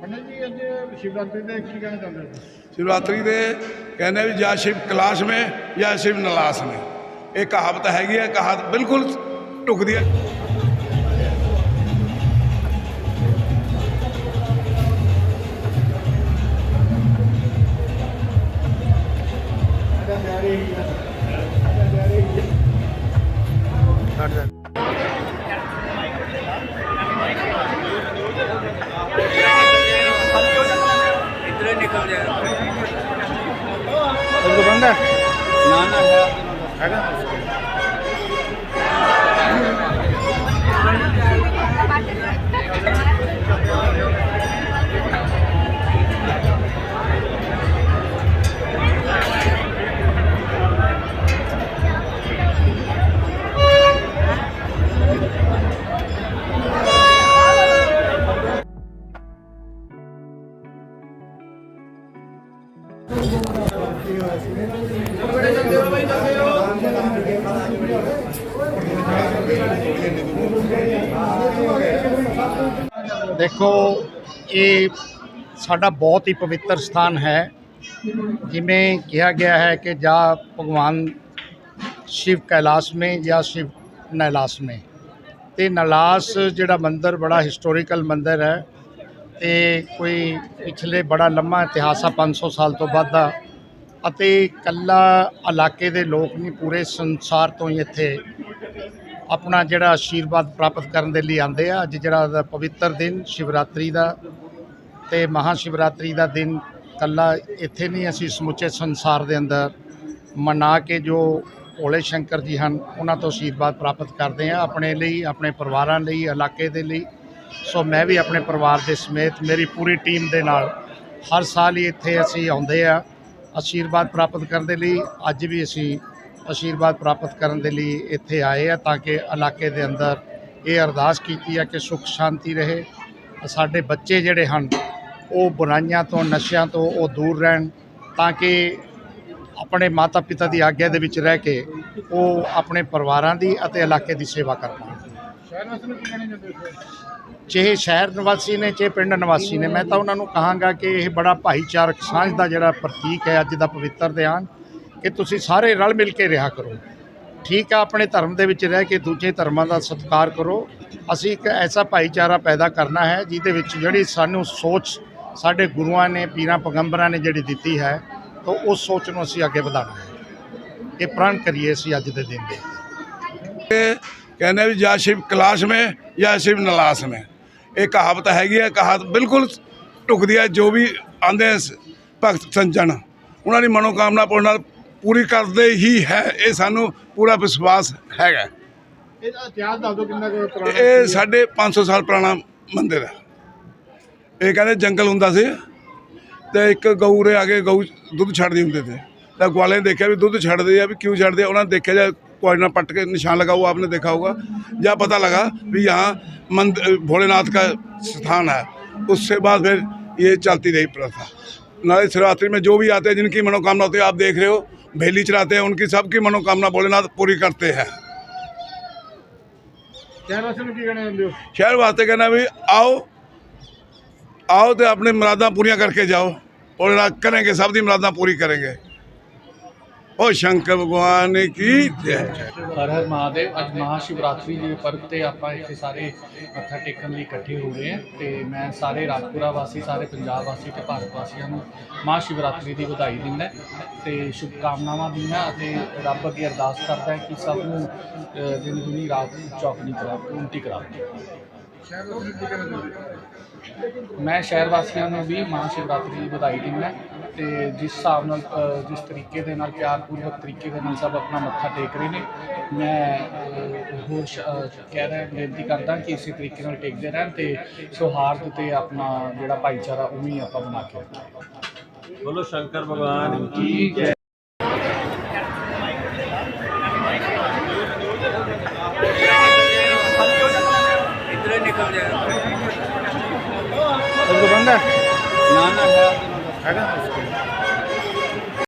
ਸ਼ਿਵਰਾਤਰੀ ਸ਼ਿਵਰਾਤਰੀ ਦੇ ਕਹਿੰਦੇ ਵੀ ਜਾਂ ਸ਼ਿਵ ਕਲਾਸ਼ ਮੇ ਜਾਂ ਸ਼ਿਵ ਨਲਾਸ ਮੇ। ਇਹ ਕਹਾਵਤ ਹੈਗੀ ਹੈ, ਕਹਾਵਤ ਬਿਲਕੁਲ ਟੁਕਦੀ ਹੈ। ਹੈ। ਨਾ ਨਾ ਹੈਗਾ? ਦੇਖੋ, ਇਹ ਸਾਡਾ ਬਹੁਤ ਹੀ ਪਵਿੱਤਰ ਸਥਾਨ ਹੈ। ਜਿਵੇਂ ਕਿਹਾ ਗਿਆ ਹੈ ਕਿ ਜਾਂ ਭਗਵਾਨ ਸ਼ਿਵ ਕੈਲਾਸ਼ ਮੇ ਜਾਂ ਸ਼ਿਵ ਨੈਲਾਸ ਮੇ ਤੇ ਨਲਾਸ ਜਿਹੜਾ ਮੰਦਿਰ, ਬੜਾ ਹਿਸਟੋਰੀਕਲ ਮੰਦਿਰ ਹੈ। ਤੇ ਕੋਈ ਪਿਛਲੇ ਬੜਾ ਲੰਮਾ ਇਤਿਹਾਸ ਆ 500 ਸਾਲ ਤੋਂ ਵੱਧ ਦਾ। ਅਤੇ ਕੱਲਾ ਇਲਾਕੇ ਦੇ ਲੋਕ ਨਹੀਂ, ਪੂਰੇ ਸੰਸਾਰ ਤੋਂ ਹੀ ਇੱਥੇ ਆਪਣਾ ਜਿਹੜਾ ਆਸ਼ੀਰਵਾਦ ਪ੍ਰਾਪਤ ਕਰਨ ਦੇ ਲਈ ਆਉਂਦੇ ਆ। ਅੱਜ ਜਿਹੜਾ ਉਹਦਾ ਪਵਿੱਤਰ ਦਿਨ, ਸ਼ਿਵਰਾਤਰੀ ਦਾ ਤੇ ਮਹਾ ਸ਼ਿਵਰਾਤਰੀ ਦਾ ਦਿਨ ਕੱਲਾ ਇੱਥੇ ਨਹੀਂ, ਅਸੀਂ ਸਮੁੱਚੇ ਸੰਸਾਰ ਦੇ ਅੰਦਰ ਮਨਾ ਕੇ ਜੋ ਭੋਲੇ ਸ਼ੰਕਰ ਜੀ ਹਨ, ਉਹਨਾਂ ਤੋਂ ਆਸ਼ੀਰਵਾਦ ਪ੍ਰਾਪਤ ਕਰਦੇ ਆ। ਆਪਣੇ ਲਈ, ਆਪਣੇ ਪਰਿਵਾਰਾਂ ਲਈ, ਇਲਾਕੇ ਦੇ ਲਈ ਸੋ ਮੈਂ ਵੀ ਆਪਣੇ ਪਰਿਵਾਰ ਦੇ ਸਮੇਤ ਮੇਰੀ ਪੂਰੀ ਟੀਮ ਦੇ ਨਾਲ ਹਰ ਸਾਲ ਹੀ ਇੱਥੇ ਅਸੀਂ ਆਉਂਦੇ ਆ। ਆਸ਼ੀਰਵਾਦ ਪ੍ਰਾਪਤ ਕਰਨ ਦੇ ਲਈ ਅੱਜ ਵੀ ਅਸੀਂ ਆਸ਼ੀਰਵਾਦ ਪ੍ਰਾਪਤ ਕਰਨ ਦੇ ਲਈ ਇੱਥੇ ਆਏ ਆ ਤਾਂ ਕਿ ਇਲਾਕੇ ਦੇ ਅੰਦਰ ਇਹ ਅਰਦਾਸ ਕੀਤੀ ਆ ਕਿ ਸੁਖ ਸ਼ਾਂਤੀ ਰਹੇ। ਸਾਡੇ ਬੱਚੇ ਜਿਹੜੇ ਹਨ, ਉਹ ਬੁਰਾਈਆਂ ਤੋਂ, ਨਸ਼ਿਆਂ ਤੋਂ ਉਹ ਦੂਰ ਰਹਿਣ ਤਾਂ ਕਿ ਆਪਣੇ ਮਾਤਾ ਪਿਤਾ ਦੀ ਆਗਿਆ ਦੇ ਵਿੱਚ ਰਹਿ ਕੇ ਉਹ ਆਪਣੇ ਪਰਿਵਾਰਾਂ ਦੀ ਅਤੇ ਇਲਾਕੇ ਦੀ ਸੇਵਾ ਕਰ ਪਾਉਣ। ਸ਼ਹਿਰ ਵਾਸਤੇ ਨੂੰ ਕੀ ਕਹਿਣਾ ਚਾਹੁੰਦੇ ਹੋ ਚਾਹੇ ਸ਼ਹਿਰ ਨਿਵਾਸੀ ਨੇ ਚਾਹੇ ਪਿੰਡ ਨਿਵਾਸੀ ਨੇ ਮੈਂ ਤਾਂ ਉਹਨਾਂ ਨੂੰ ਕਹਾਂਗਾ ਕਿ ਇਹ ਬੜਾ ਭਾਈਚਾਰਕ ਸਾਂਝ ਦਾ ਜਿਹੜਾ ਪ੍ਰਤੀਕ ਹੈ ਅੱਜ ਦਾ ਪਵਿੱਤਰ ਦਿਨ ਕਿ ਤੁਸੀਂ ਸਾਰੇ ਰਲ ਮਿਲ ਕੇ ਰਿਹਾ ਕਰੋ। ਠੀਕ ਆ ਆਪਣੇ ਧਰਮ ਦੇ ਵਿੱਚ ਰਹਿ ਕੇ ਦੂਜੇ ਧਰਮਾਂ ਦਾ ਸਤਿਕਾਰ ਕਰੋ। ਅਸੀਂ ਇੱਕ ਐਸਾ ਭਾਈਚਾਰਾ ਪੈਦਾ ਕਰਨਾ ਹੈ ਜਿਹਦੇ ਵਿੱਚ ਜਿਹੜੀ ਸਾਨੂੰ ਸੋਚ ਸਾਡੇ ਗੁਰੂਆਂ ਨੇ ਪੀਰਾਂ ਪੈਗੰਬਰਾਂ ਨੇ ਜਿਹੜੀ ਦਿੱਤੀ ਹੈ ਤਾਂ ਉਸ ਸੋਚ ਨੂੰ ਅਸੀਂ ਅੱਗੇ ਵਧਾਉਣਾ ਹੈ। ਇਹ ਪ੍ਰਣ ਕਰੀਏ ਅਸੀਂ ਅੱਜ ਦੇ ਦਿਨ ਦੇ। ਕਹਿੰਦੇ ਵੀ ਜਾਂ ਸ਼ਿਵ ਕਲਾਸ਼ ਮੇ ਜਾਂ ਸ਼ਿਵ ਨਲਾਸ ਮੇ। ਇਹ ਕਹਾਵਤ ਹੈਗੀ ਹੈ ਕਹਾਵਤ ਬਿਲਕੁਲ ਢੁਕਦੀ ਹੈ ਜੋ ਵੀ ਆਂਦੇ ਭਗਤ ਸੰਜਣ। ਉਹਨਾਂ ਦੀ ਮਨੋਕਾਮਨਾ ਪੂਰਨ ਨਾਲ ਪੂਰੀ ਕਰਦੇ ਹੀ ਹੈ ਇਹ ਸਾਨੂੰ ਪੂਰਾ ਵਿਸ਼ਵਾਸ ਹੈਗਾ। ਇਹਦਾ ਇਤਿਹਾਸ ਦੱਸ ਦਿਓ ਕਿੰਨਾ ਕੁ ਪੁਰਾਣਾ ਇਹ ਸਾਡੇ 500 ਸਾਲ ਪੁਰਾਣਾ ਮੰਦਿਰ ਹੈ। ਇਹ ਕਹਿੰਦੇ ਜੰਗਲ ਹੁੰਦਾ ਸੀ ਤੇ ਇੱਕ ਗਊ ਦੇ ਆਗੇ ਗਊ ਦੁੱਧ ਛੱਡਦੀ ਹੁੰਦੇ ਤੇ। ਤਾਂ ਗਵਾਲੇ ਨੇ ਦੇਖਿਆ ਵੀ ਦੁੱਧ ਛੱਡਦੇ ਆ ਵੀ ਕਿਉਂ ਛੱਡਦੇ ਆ? ਉਹਨਾਂ ਨੇ ਦੇਖਿਆ ਜਾ कोई ना पट के निशान लगा हुआ आपने देखा होगा या पता लगा भी यहाँ मंदिर भोलेनाथ का स्थान है उससे बाद फिर ये चलती रही प्रथा नाले शिवरात्रि में जो भी आते हैं जिनकी मनोकामना होती है आप देख रहे हो भेली चलाते हैं उनकी सबकी मनोकामना भोलेनाथ पूरी करते हैं ਸ਼ਹਿਰ ਵਾਸਤੇ ਨੂੰ ਕੀ ਕਹਿਣਾ ਚਾਹੁੰਦੇ ਹੋ शहर वास्ते कहना भी आओ आओ तो अपनी मुरादा पूरियां करके जाओ ਉਹ ਸ਼ੰਕਰ ਭਗਵਾਨ ਨੇ ਜੈ। ਹਰ ਹਰ ਮਹਾਦੇਵ ਅੱਜ ਮਹਾਸ਼ਿਵਰਾਤਰੀ ਦੇ ਪਰਬ ਤੇ ਆਪਾਂ ਇੱਥੇ ਸਾਰੇ ਮੱਥਾ ਟੇਕਣ ਲਈ ਇਕੱਠੇ ਹੋ ਗਏ ਹਾਂ ਤੇ ਮੈਂ ਸਾਰੇ ਰਾਜਪੁਰਾ ਵਾਸੀ ਸਾਰੇ ਪੰਜਾਬ ਵਾਸੀ ਤੇ ਭਾਰਤ ਵਾਸੀਆਂ ਨੂੰ ਮਹਾਸ਼ਿਵਰਾਤਰੀ ਦੀ ਵਧਾਈ ਦਿੰਦਾ ਤੇ ਸ਼ੁਭ ਕਾਮਨਾਵਾਂ ਦਿੰਦਾ ਅਤੇ ਰੱਬ ਅੱਗੇ ਅਰਦਾਸ ਕਰਦਾ ਕਿ ਸਭ ਨੂੰ ਦਿਨ ਦੁਨੀ ਰਾਤ ਚੌਕਨੀ ਕਰਾ ਉਲਟੀ ਕਰਾ ਮੈਂ ਸ਼ਹਿਰ ਵਾਸੀਆਂ ਨੂੰ ਵੀ ਮਹਾਸ਼ਿਵਰਾਤਰੀ ਦੀ ਵਧਾਈ ਦਿੰਦਾ ਤੇ ਜਿਸ ਹਿਸਾਬ ਨਾਲ ਜਿਸ ਤਰੀਕੇ ਦੇ ਨਾਲ ਪਿਆਰਪੂਰਵਕ ਤਰੀਕੇ ਦੇ ਨਾਲ ਸਭ ਆਪਣਾ ਮੱਥਾ ਟੇਕ ਰਹੇ ਨੇ ਮੈਂ ਹੋਰ ਕਹਿ ਰਿਹਾ ਬੇਨਤੀ ਕਰਦਾ ਕਿ ਇਸੇ ਤਰੀਕੇ ਨਾਲ ਟੇਕਦੇ ਰਹਿਣ ਤੇ ਸੋਹਾਰਦ ਤੇ ਆਪਣਾ ਜਿਹੜਾ ਭਾਈਚਾਰਾ ਉਹ ਵੀ ਆਪਾਂ ਬਣਾ ਕੇ ਰੱਖੀਏ। ਬੋਲੋ ਸ਼ੰਕਰ ਭਗਵਾਨ ਕੀ ਜੈ Hagan